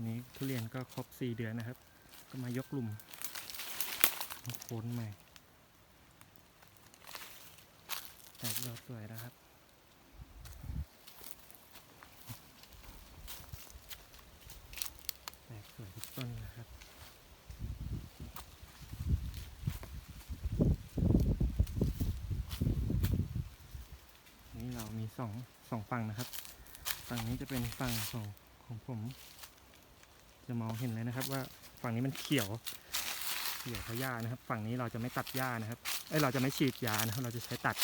นี้ทุเรียนก็ครบสี่เดือนนะครับ ก็มายกกลุ่มมาโคนใหม่ แตกยอดสวยนะครับ แตกสวยทุกต้นนะครับนี่เรามีสองสองฝั่งนะครับ ฝั่งนี้จะเป็นฝั่งของของผม จะมองเห็นเลยนะครับ ว่าฝั่งนี้มันเขียวเขียวเพราะหญ้านะครับ ฝั่งนี้เราจะไม่ตัดหญ้านะครับเอ้ยเราจะไม่ฉีดยานะครับ เราจะใช้ตัด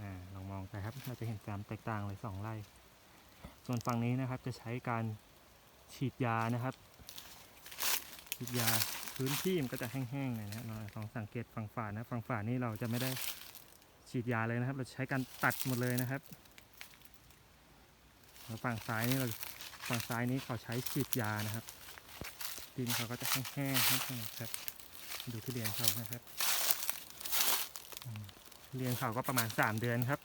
อ่าลองมองไปครับ เราจะเห็นความแตกต่างเลยสองไร่ส่วนฝั่งนี้นะครับจะใช้การฉีดยานะครับ ฉีดยาพื้นที่มันก็จะแห้งๆเลยนะครับลองสังเกตฝั่งฝานะฝั่งฝานี่เราจะไม่ได้ฉีดยาเลยนะครับ เราใช้การตัดหมดเลยนะครับแล้วฝั่งซ้ายนี่เรา ฝั่งซ้ายนี้เขาใช้ฉีดยานะครับ ดินเขาก็จะแห้งๆแห้งๆครับ ดูทุเรียนเขานะครับทุเรียนเขาก็ประมาณสามเดือนครับ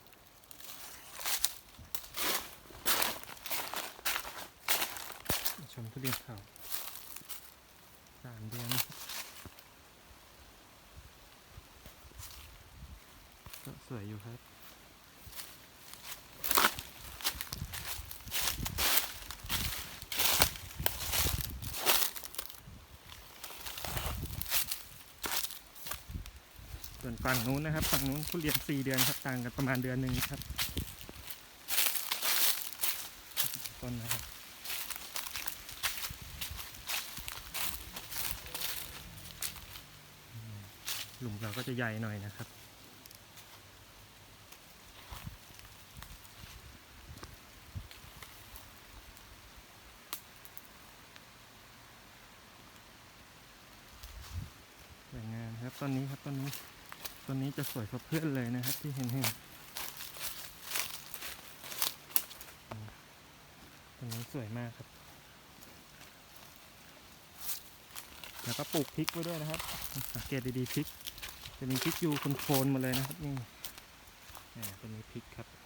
ชมทุเรียนเขาสามเดือนก็สวยอยู่ครับ ส่วนฝั่งนู้นนะครับ ฝั่งนู้นทุเรียนสี่เดือนครับต่างกันประมาณเดือนหนึ่งครับต้นนะครับหลุมเราก็จะใหญ่หน่อยนะครับสวยงามครับต้นนี้ครับต้นนี้ ต้นนี้จะสวยกว่าเพื่อนเลยนะครับที่เห็นเห็นตัวนี้สวยมากครับ แล้วก็ปลูกพริกไว้ด้วยนะครับ สังเกตดีๆพริก จะมีพริกอยู่โคนมาเลยนะครับนี่ อ่าต้นนี้พริกครับ